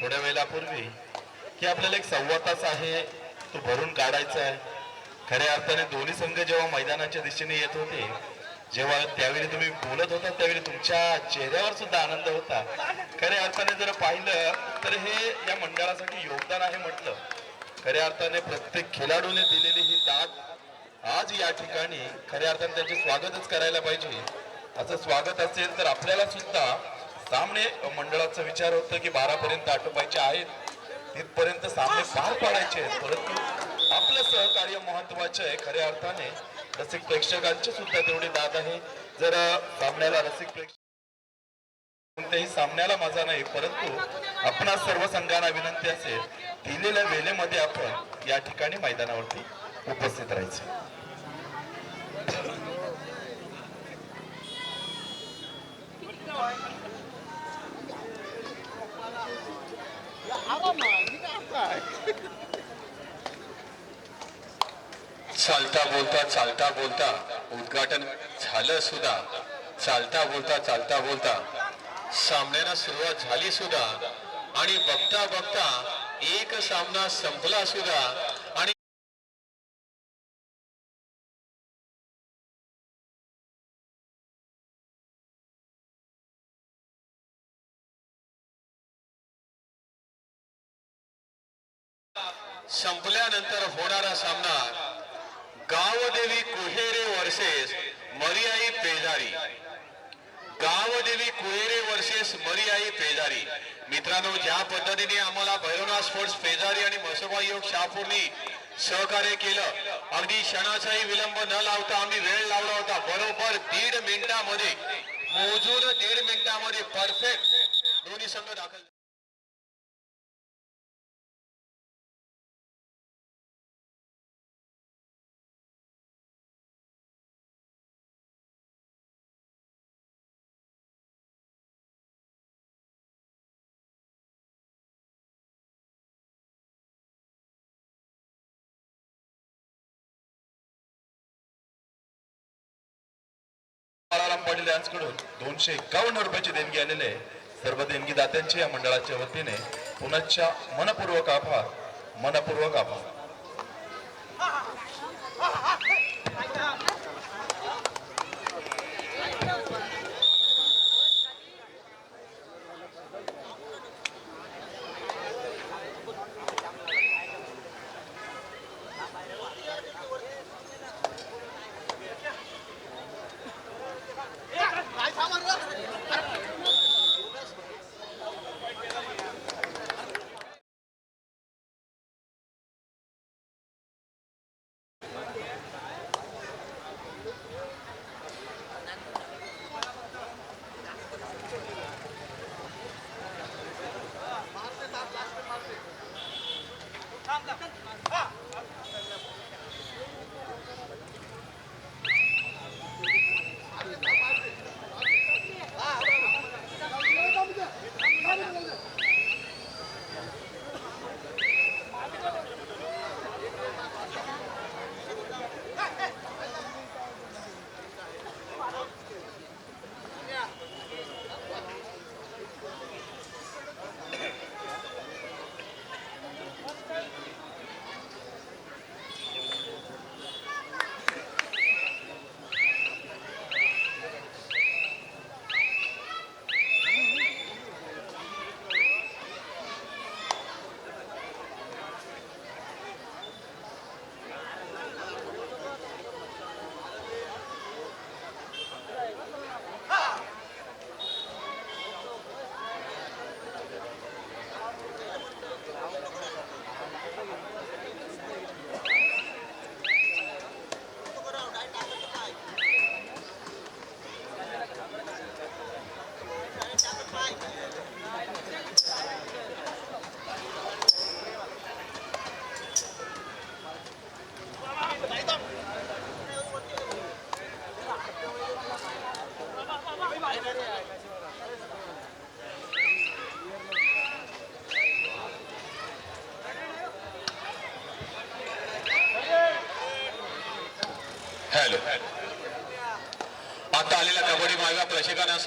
थोड्या वेळापूर्वी की आपल्याला एक सव्वा तास आहे तो भरून काढायचा आहे. खऱ्या अर्थाने दोन्ही संघ जेव्हा मैदानाच्या दिशेने येत होते जेव्हा त्यावेळी तुम्ही बोलत होता त्यावेळी तुमच्या चेहऱ्यावर सुद्धा आनंद होता. खऱ्या अर्थाने जर पाहिलं तर हे या मंडळासाठी योगदान आहे म्हटलं. खऱ्या अर्थाने प्रत्येक खेळाडूने दिलेली ही दाद आज या ठिकाणी खऱ्या अर्थाने त्यांचे स्वागतच करायला पाहिजे. असं स्वागत असेल तर आपल्याला सुद्धा सामने मंडळाचा विचार होतो की बारा पर्यंत आटोपायचे आहेत. तिथपर्यंत सामने पार पाडायचे आहेत. परंतु आपलं सहकार्य महत्त्वाचे आहे खऱ्या अर्थाने. रसिक प्रेक्षकांची सुद्धा तेवढी दाद आहे. जर सामन्याला रसिक प्रेक्षक कोणत्याही सामन्याला माझा नाही परंतु आपणा सर्व संघांना विनंती असेल दिलेल्या वेळेमध्ये आपण या ठिकाणी मैदानावरती उपस्थित राहायचं. चालता बोलता चालता बोलता. उद्घाटन झालं सुद्धा. चालता बोलता चालता बोलता. सामन्याला सुरुवात झाली सुद्धा. आणि बघता बघता एक सामना संपला सुद्धा. संपल्यानंतर होणारा सामना गावदेवी कुहेरे वर्सेस मरियाई पेजारी. गावदेवी कुहेरे वर्सेस मरियाई पेजारी. मित्रांनो ज्या पद्धतीने आम्हाला भैरवनाथ स्पोर्ट्स पेजारी आणि मसोबा योग शहापूरनी सहकार्य केलं अगदी क्षणाचाही विलंब न लावता आम्ही वेळ लावला होता. बरोबर दीड मिनिटामध्ये मोजून दीड मिनिटामध्ये परफेक्ट दोन्ही संघ दाखल बाळाराम पाटील यांच्याकडून दोनशे एकावन्न रुपयाची देणगी आलेले सर्व देणगी दात्यांचे या मंडळाच्या वतीने पुनश्च मनपूर्वक आभार. मनपूर्वक आभार.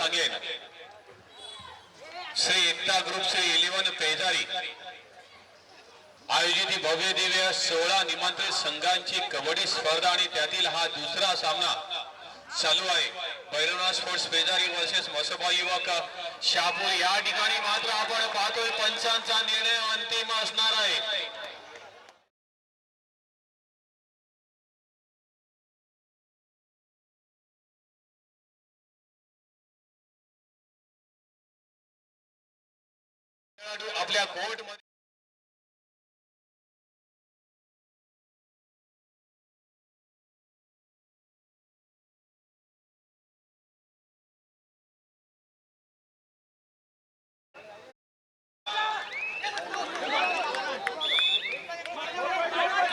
सांगेन श्री एकता ग्रुप श्री इलेवन पेजारी. आयोजित भव्य दिव्य सोळा निमंत्रित संघांची कबड्डी स्पर्धा आणि त्यातील हा दुसरा सामना चालू आहे. भैरवनाथ स्पोर्ट्स पेजारी वर्सेस मसोबा युवक शापूर या ठिकाणी मात्र आपण पाहतोय पंचांचा निर्णय अंतिम असणार आहे. आपल्या कोर्टमध्ये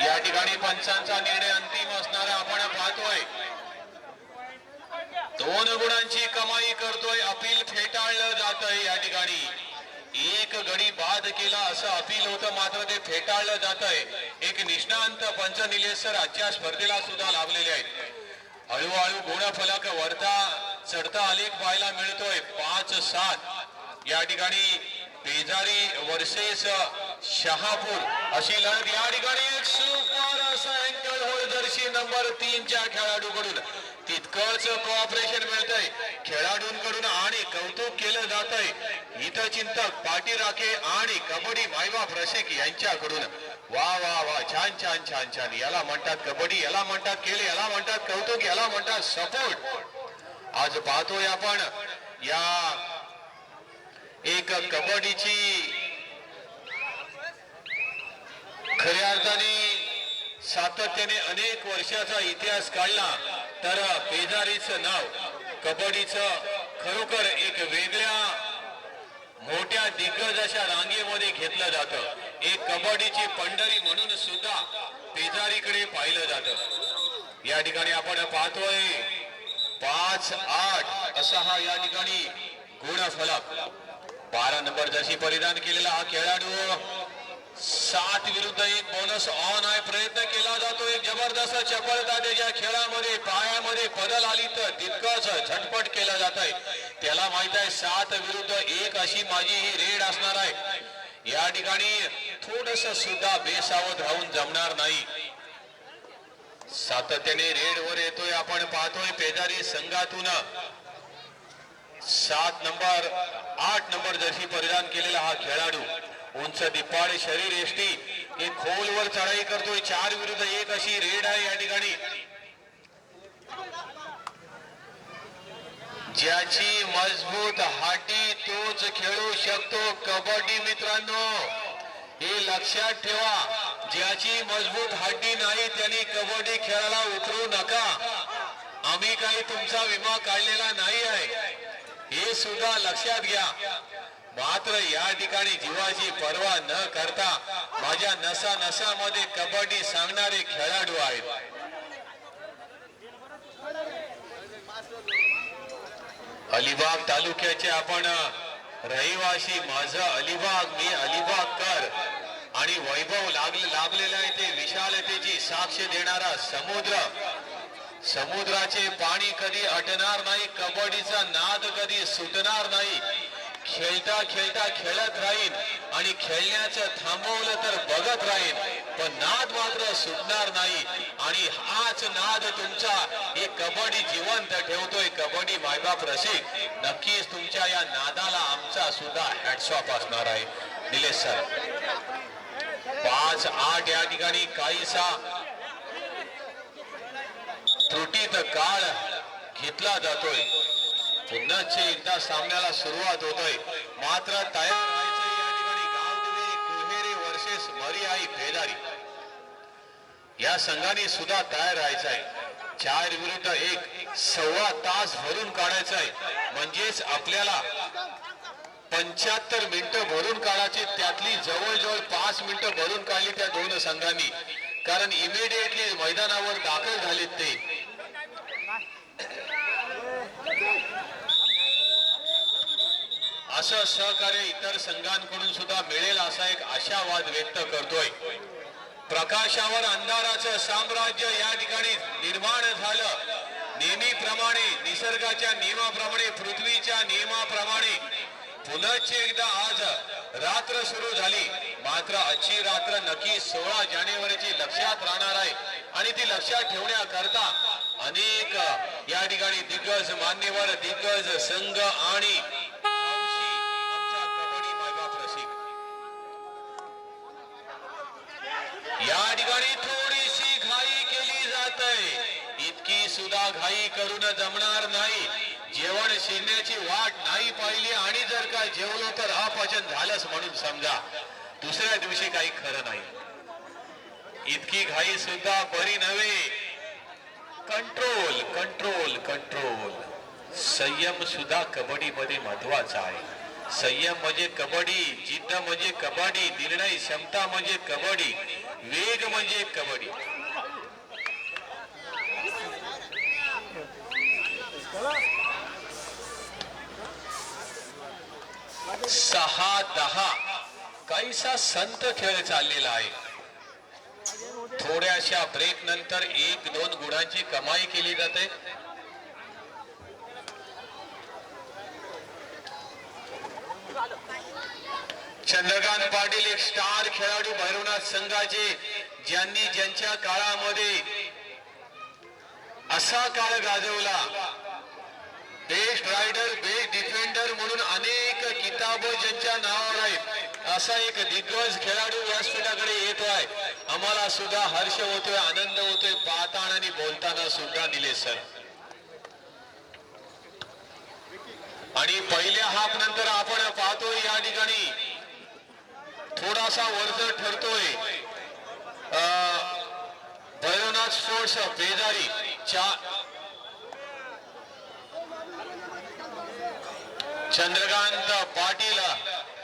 या ठिकाणी पंचांचा निर्णय अंतिम असणार आपण पाहतोय दोन गुणांची कमाई करतोय अपील फेटाळलं जात आहे या ठिकाणी एक गडी केला असं अपील होतं. मात्र ते फेटाळलं जात आहे एक निष्णांत पंच निलेश आजच्या स्पर्धेला सुद्धा लाभलेले आहेत. हळूहळू गुणफलक वरता चढता आलेख पाहायला मिळतोय. पाच सात. या ठिकाणी बेजारी वर्सेस शहापूर अशी लढत. या ठिकाणी एक सुपर असं अँगल होल्ड जर्सी नंबर तीनच्या खेळाडूकडून तितकंच कोऑपरेशन मिळतंय. खेळाडूंकडून आणि कौतुक केलं जात आहे हितचिंतक पाटी राखे आणि कबड्डी मायबा रसिक यांच्याकडून. वा वा वा छान छान छान छान. याला म्हणतात कबड्डी याला म्हणतात केले याला म्हणतात कौतुक याला म्हणतात सपोर्ट आज पाहतोय आपण या एक कबड्डीची खऱ्या अर्थाने सातत्याने अनेक वर्षाचा इतिहास काढला तर पेजारीचं नाव कबड्डीचं खरोखर एक वेगळ्या मोठ्या दिग्गज अशा रांगेमध्ये घेतलं जातं. एक कबड्डीची पंढरी म्हणून सुद्धा पेजारीकडे पाहिलं जातं. या ठिकाणी आपण पाहतोय पाच आठ असा हा या ठिकाणी गुणफलक. बारा नंबर जशी परिधान केलेला हा खेळाडू सात विरुद्ध एक बोनस ऑन आहे. प्रयत्न केला जातो. एक जबरदस्त चपळता त्याच्या खेळामध्ये पायामध्ये बदल आली तर तितकंच झटपट केलं जात आहे त्याला माहीत आहे सात विरुद्ध एक अशी माझी ही रेड असणार आहे. या ठिकाणी थोडस सुद्धा बेसावध राहून जमणार नाही. सातत्याने रेड वर येतोय. आपण पाहतोय पेदारी संघातून सात नंबर आठ नंबर जर्सी परिधान केलेला हा खेळाडू. उंच दिपाळ शरीर एष्टी एक खोलवर चढाई करतोय. चार विरुद्ध एक अशी रेड आहे या ठिकाणी. ज्याची मजबूत हाटी तोच खेळू शकतो कबड्डी मित्रांनो. हे लक्षात ठेवा. ज्याची मजबूत हाटी नाही त्यांनी कबड्डी खेळायला उतरू नका. आम्ही काही तुमचा विमा काढलेला नाही आहे. हे सुद्धा लक्षात घ्या. मात्र या ठिकाणी जीवाची पर्वा न करता माझ्या नसा नसामध्ये कबड्डी सांगणारे खेळाडू आहेत. अलिबाग तालुक्याचे आपण रहिवासी माझं अलिबाग मी अलिबाग कर आणि वैभव लागले लाभलेलं आहे ते विशालतेची साक्ष देणारा समुद्र. समुद्राचे पाणी कधी अटणार नाही कबड्डीचा नाद कधी सुटणार नाही खेळता खेळता खेळत राहीन आणि खेळण्याचं थांबवलं तर बघत राहीन पण नाद मात्र सुटणार नाही. आणि हाच नाद तुमचा हे कबड्डी जिवंत ठेवतोय कबड्डी मायबाप रसिक. नक्कीच तुमच्या या नादाला आमचा सुद्धा हॅटसॉप असणार आहे. निलेश सर. पाच आठ या ठिकाणी काहीसा त्रुटीत काळ घेतला जातोय. पुन्हा एकदा सामन्याला सुरुवात होतोय. मात्र तयार राहायचं या ठिकाणी. गावदेवी कुहेरी वर्सेस मरियाई भेदारी. या संघाने सुद्धा तयार राहायचं आहे चार विरुद्ध एक सव्वा तास भरून काढायचं आहे म्हणजेच आपल्याला पंच्याहत्तर मिनिटं भरून काढायची त्यातली जवळजवळ पाच मिनिटं भरून काढली त्या दोन संघांनी. कारण इमिडिएटली मैदानावर दाखल झालेत ते. असं सहकार्य इतर संघांकडून सुद्धा मिळेल असा एक आशावाद व्यक्त करतोय. प्रकाशावर अंधाराचं साम्राज्य या ठिकाणी निर्माण झालं. नेहमीप्रमाणे निसर्गाच्या नियमाप्रमाणे पृथ्वीच्या नियमाप्रमाणे पुनश्च एकदा आज रात्र सुरू झाली. मात्र आजची रात्र नक्की सोळा जानेवारीची लक्षात राहणार आहे. आणि ती लक्षात ठेवण्याकरता अनेक या ठिकाणी दिग्गज मान्यवर दिग्गज संघ आणि हौशी आमचा कबड्डी मायबाप रसिक या ठिकाणी थोडीशी घाई केली जात आहे इतकी सुद्धा घाई करून जमणार नाही. जेवण शिरण्याची वाट नाही पाहिली आणि जर का जेवलो तर अपचन झालंच म्हणून समजा. दुसऱ्या दिवशी काही खरं नाही. इतकी घाई सुद्धा बरी नव्हे. Control control control. संयम सुद्धा कबड्डीमध्ये महत्त्वाचा आहे. संयम म्हणजे कबड्डी जिद्द म्हणजे कबड्डी निर्णय क्षमता म्हणजे कबड्डी. वेग म्हणजे कबड्डी. सहा दहा. काहीसा संत खेळ चाललेला आहे. थोड्याशा ब्रेक नंतर एक दोन गुणांची कमाई केली जाते. चंद्रकांत पाटील एक स्टार खेळाडू भैरवनाथ संघाचे ज्यांनी ज्यांच्या काळामध्ये असा काळ गाजवला. बेस्ट रायडर बेस्ट डिफेंडर म्हणून अनेक किताब ज्यांच्या नावावर आहेत. असा एक दिग्गज खेळाडू व्यासपीठाकडे येतो आहे. आम्हाला सुद्धा हर्ष होतोय आनंद होतोय. पाहताना आणि बोलताना सुद्धा दिले सर. आणि पहिल्या हाफ नंतर आपण पाहतोय या ठिकाणी. थोडासा वर्ज ठरतोय. भैरवनाथ स्पोर्ट्स बेदारी चा चंद्रकांत पाटील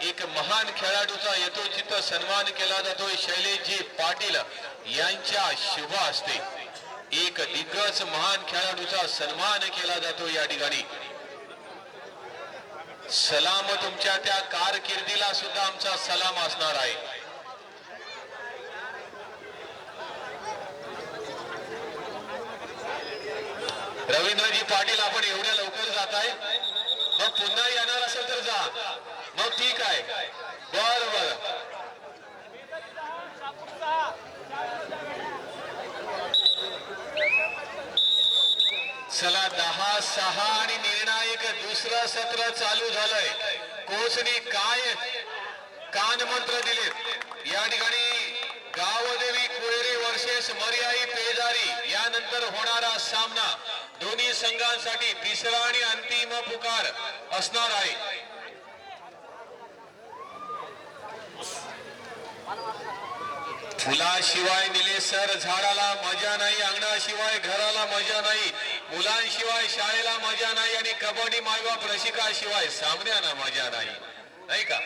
एक महान खेळाडूचा यथोचित सन्मान केला जातोय शैलेशजी पाटील यांच्या शुभ हस्ते. एक दिग्गज महान खेळाडूचा सन्मान केला जातो या ठिकाणी. सलाम तुमच्या त्या कारकिर्दीला सुद्धा आमचा सलाम असणार आहे. रवींद्रजी पाटील आपण एवढ्या लवकर जात आहे. मग पुन्हा येणार असेल तर जा. मग ठीक आहे. बर बर. चला दहा सहा आणि निर्णायक दुसरं सत्र चालू झालंय. कोचनी काय कान मंत्र दिलेत? या ठिकाणी गावदेवी कोयरे वर्सेस मर्याई पेजारी यानंतर होणारा सामना दोन्ही संघांसाठी तिसरा आणि अंतिम पुकार असणार आहे. फुलाशिवाय निले सर झाडाला मजा नाही अंगणाशिवाय घराला मजा नाही. मुलांशिवाय शाळेला मजा नाही आणि कबड्डी मायबाप रसिकाशिवाय सामन्याना मजा नाही. नाही का?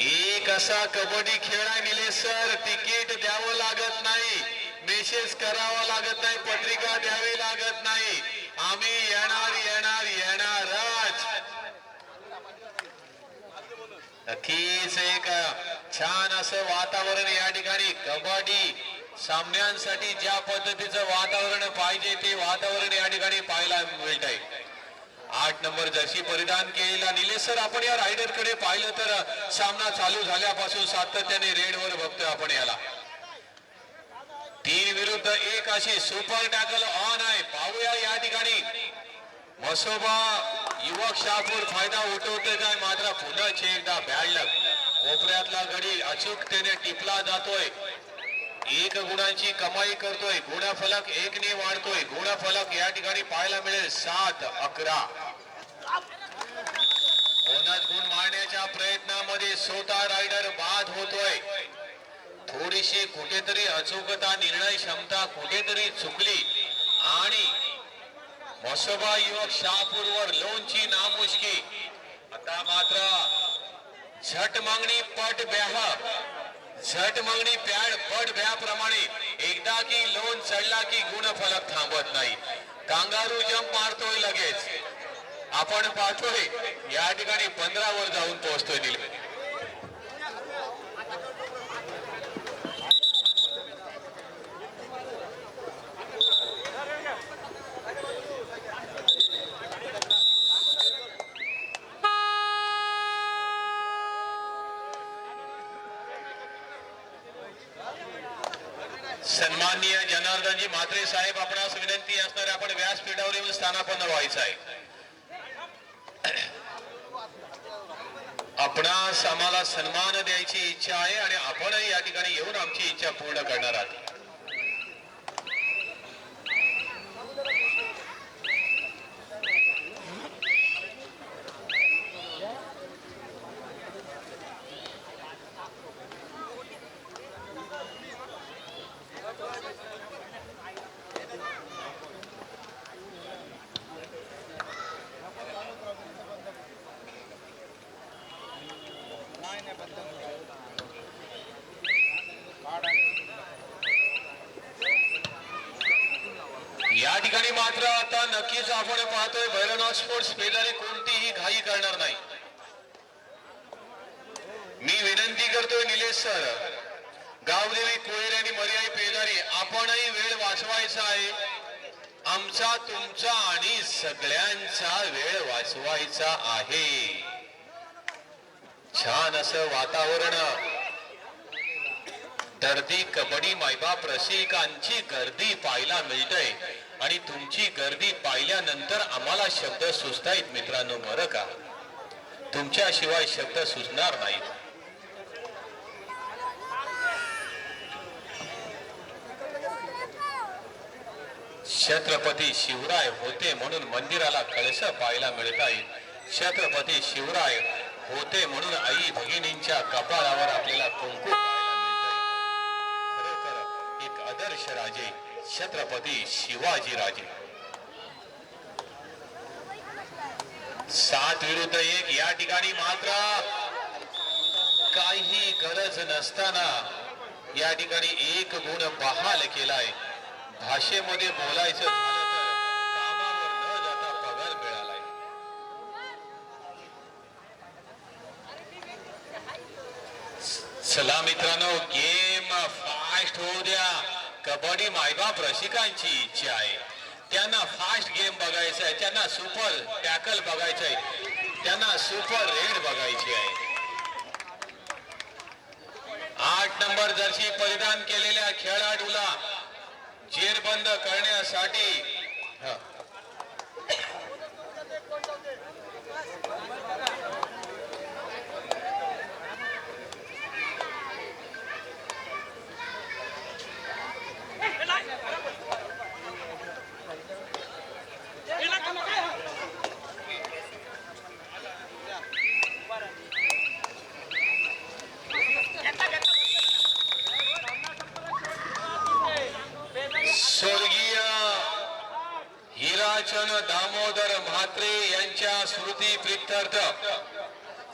एक असा कबड्डी खेळा गेले सर तिकीट द्यावं लागत नाही मेसेज करावा लागत नाही पत्रिका द्यावी लागत नाही. आम्ही येणार येणार येणारच. नक्कीच एक छान असं वातावरण या ठिकाणी कबड्डी सामन्यांसाठी ज्या पद्धतीचं वातावरण पाहिजे ते वातावरण या ठिकाणी पाहायला मिळत आहे आठ नंबर जर्सी परिधान केलेला निलेश सर आपण या रायडरकडे पाहिलं तर सामना चालू झाल्यापासून सातत्याने रेडवर बघतोय आपण याला. तीन विरुद्ध एक अशी सुपर टॅकल ऑन आहे. पाहूया या ठिकाणी. मसोबा युवक शाहपूर फायदा उठवते काय? मात्र पुन्हा एकदा बॅडलक कोपऱ्यातला गडी अचूकतेने टिपला जातोय. एक गुणांची कमाई करतोय गुणफलक एकने वाढतोय गुणफलक या ठिकाणी पाहायला मिळेल सात अकरा. बोनस गुण मारण्याच्या प्रयत्नामध्ये स्वतः रायडर बाद होतोय. थोडीशी कुठेतरी अचूकता निर्णय क्षमता कुठेतरी चुकली आणि मसोबा युवक शहापूरवर लोनची नामुष्की. आता मात्र झट मागणी पट ब्याह. झट मागणी पॅड पट भ्याप्रमाणे एकदा की लोन चढला की गुण फलक थांबत नाही. कांगारू जंप मारतोय लगेच. आपण पाहतोय या ठिकाणी पंधरा वर जाऊन पोहोचतोय दिले सन्माननीय जनार्दनजी म्हात्रे साहेब आपणास विनंती असणार आपण व्यासपीठावर येऊन स्थानापन्न व्हायचं आहे. आपणास आम्हाला सन्मान द्यायची इच्छा आहे आणि आपणही या ठिकाणी येऊन आमची इच्छा पूर्ण करणार आहात. या ठिकाणी मात्र आता नक्कीच आपण पाहतोय भैरवनाथ स्पोर्ट्स पेदारी कोणतीही घाई करणार नाही. मी विनंती करतोय निलेश सर गावदेवी कोयर आणि मर्याई पेदारी आपणही वेळ वाचवायचा आहे. आमचा तुमचा आणि सगळ्यांचा वेळ वाचवायचा आहे. छान असं वातावरण. दर्दी कबड्डी मायबाप रसिकांची गर्दी पाहायला मिळतंय. आणि तुमची गर्दी पाहिल्यानंतर आम्हाला शब्द सुचतायत मित्रांनो बरं का? तुमच्याशिवाय शब्द सुचणार नाहीत. छत्रपती शिवराय होते म्हणून मंदिराला कळस पाहायला मिळत आहेत छत्रपती शिवराय होते म्हणून आई भगिनींच्या कपाळावर आपल्याला कुंकू पाहायला मिळतंय. खरोखर एक आदर्श राजे छत्रपती शिवाजी राजे सात विरुद्ध एक या ठिकाणी मात्र काही गरज नसताना या ठिकाणी एक गुण बहाल केलाय. भाषेमध्ये बोलायचं कामावर न जाता पगार मिळालाय. चला मित्रांनो गेम फास्ट होऊ द्या. कबड्डी मायबाप रसिकांची इच्छा आहे. त्यांना फास्ट गेम बघायचा आहे त्यांना सुपर टॅकल बघायचं आहे त्यांना सुपर रेड बघायची आहे. आठ नंबर जर्सी परिधान केलेल्या खेळाडूला जेरबंद करण्यासाठी हा. स्वर्गीय हिराचंद दामोदर म्हात्रे यांच्या स्मृती प्रित्यर्थ.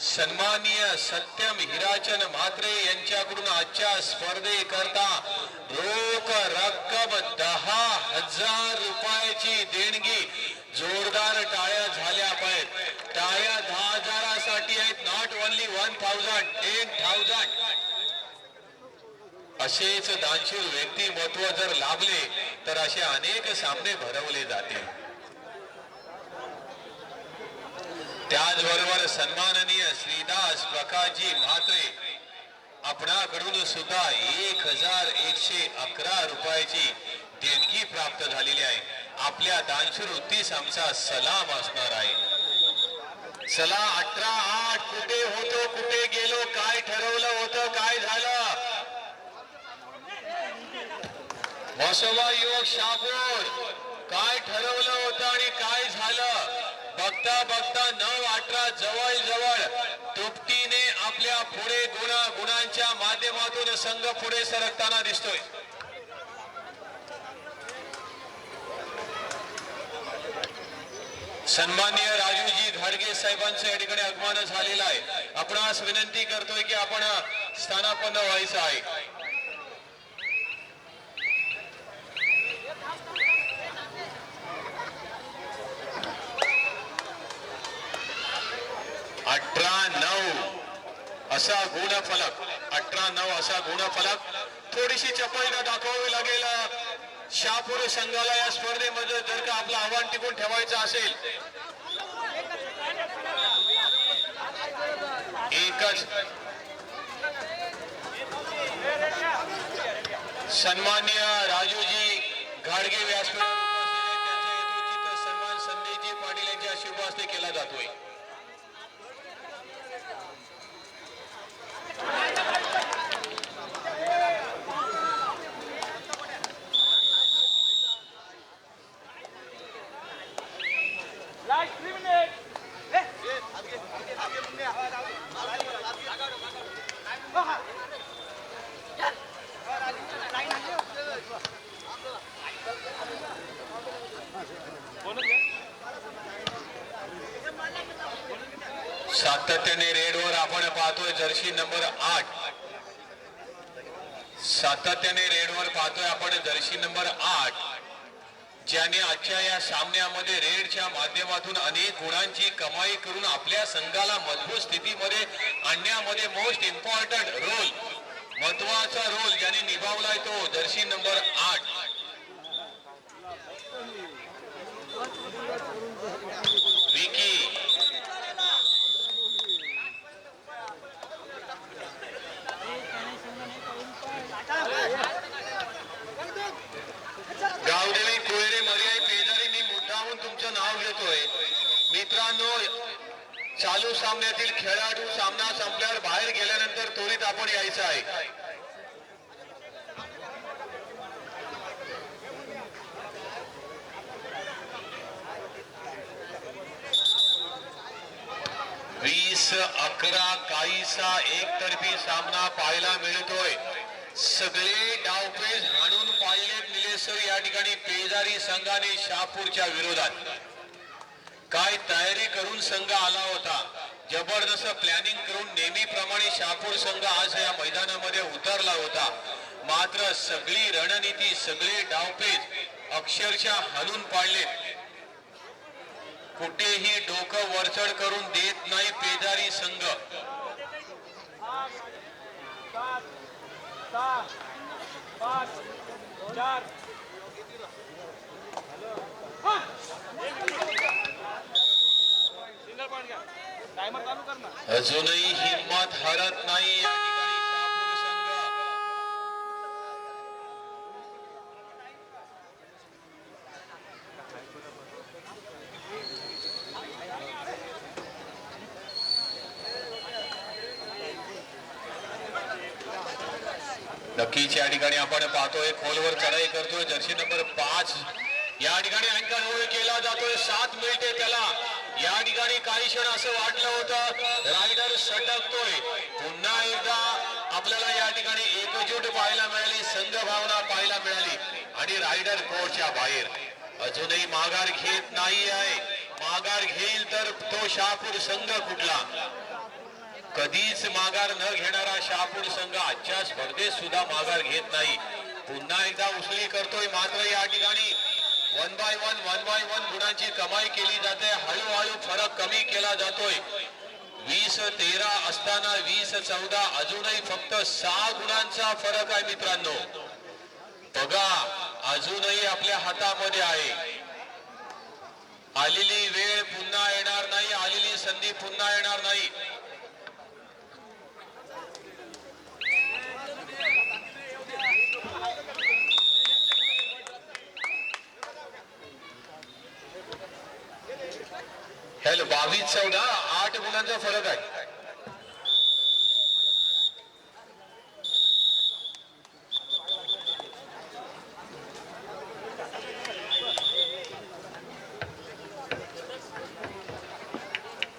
सन्माननीय सत्यम हिराचन म्हात्रे यांच्याकडून आजच्या स्पर्धेकरता रोख रक्कम दहा हजार रुपयाची देणगी जोरदार टाळ्या झाल्या पाहिजेत. टाळ्या दहा हजारासाठी आहेत. Not only one thousand ten thousand असेच दानशूर व्यक्तिमत्व जर लाभले तर असे अनेक सामने भरवले जातील. त्याचबरोबर सन्माननीय श्रीदास प्रकाशजी म्हात्रे आपणाकडून सुद्धा एक हजार एकशे अकरा रुपयाची देणगी प्राप्त झालेली आहे. आपल्या दानशूर वृत्तीस आमचा सलाम असणार आहे. चला अठरा आठ कुठे होतो कुठे गेलो काय ठरवलं होतं काय झालं? म्हसोबा युवक शाबूर काय ठरवलं होतं आणि काय झालं बघता बघता नऊ अठरा जवळ जवळ तुपटीने आपल्या पुढे गुणा गुणांच्या माध्यमातून संघ पुढे सरकताना दिसतोय. सन्मान्य राजूजी घाडगे साहेबांचं या ठिकाणी आगमन झालेलं आहे. आपणास विनंती करतोय की आपण स्थानापन्न व्हायचं आहे अठरा नऊ असा गुणफलक अठरा नऊ असा गुणफलक थोडीशी चपळता दाखवावी लागेल. शहापूर संघाला या स्पर्धेमध्ये जर का आपलं आव्हान टिकून ठेवायचं असेल. एकच. सन्मान्य राजूजी घाडगे व्यासपीठ उपस्थित आहेत. त्यांचा यथोचित सन्मान संदेशजी पाटील यांच्या शुभ हस्ते केला जातोय Last three minutes. सातत्याने रेडवर आपण पाहतोय जर्सी नंबर आठ. सातत्याने रेडवर पाहतोय आपण जर्सी नंबर आठ. ज्याने आजच्या या सामन्यामध्ये रेडच्या माध्यमातून अनेक गुणांची कमाई करून आपल्या संघाला मजबूत स्थितीमध्ये आणण्यामध्ये मोस्ट इम्पॉर्टंट रोल महत्त्वाचा रोल ज्याने निभावलाय तो जर्सी नंबर आठ विकी गावदेवी कोयरे मर्याई पेजारी मी मुद्दाहून तुमचं नाव घेतोय मित्रांनो चालू सामन्यातील खेळाडू सामना संपल्यावर बाहेर गेल्यानंतर त्वरित आपण यायचं आहे वीस अकरा काहीसा एकतर्फी सामना पाहायला मिळतोय सगळे डावपेच हाणून पाळलेत निलेसर या कर्मचारी संघाने शहापूरच्या विरोधात. काय तयारी करून संघ आला होता? जबरदस्त प्लॅनिंग करून नेहमीप्रमाणे शहापूर संघ आज या मैदानामध्ये उतरला होता. मात्र सगळी रणनीती सगळे डावपेच अक्षरशः हलून पाडले. कुठेही डोकं वरचढ करून देत नाही पेदारी संघ. पाच चार सिंगल पॉईंट घ्या टायमर चालू कर ना अजूनही हिंमत हरत नाही नक्कीच या ठिकाणी आपण पाहतोय खोलवर चढाई करतोय. जर्सी नंबर पाच. या ठिकाणी अँकर होल्ड केला जातोय. सात मिनिटे त्याला. या ठिकाणी काही क्षण असं वाटलं होतं. रायडर सटकतोय. पुन्हा एकदा आपल्याला या ठिकाणी एकजूट पाहायला मिळाली. संघ भावना पाहायला मिळाली. आणि रायडर कोर्टच्या बाहेर. अजूनही माघार घेत नाही आहे. माघार घेईल तर तो शहापूर संघ कुठला? कधीच माघार न घेणारा शहापूर संघ आजच्या स्पर्धेत सुद्धा माघार घेत नाही. पुन्हा एकदा उसळी करतोय मात्र या ठिकाणी. One by one one by one गुणांची कमाई केली जाते. हळूहळू फरक कमी केला जातोय. वीस तेरा असताना वीस चौदा अजूनही फक्त सहा गुणांचा फरक आहे मित्रांनो. बघा अजूनही आपल्या हातामध्ये आहे. आलेली वेळ पुन्हा येणार नाही आलेली संधी पुन्हा येणार नाही. चौदा आठ गुणांचा फरक आहे.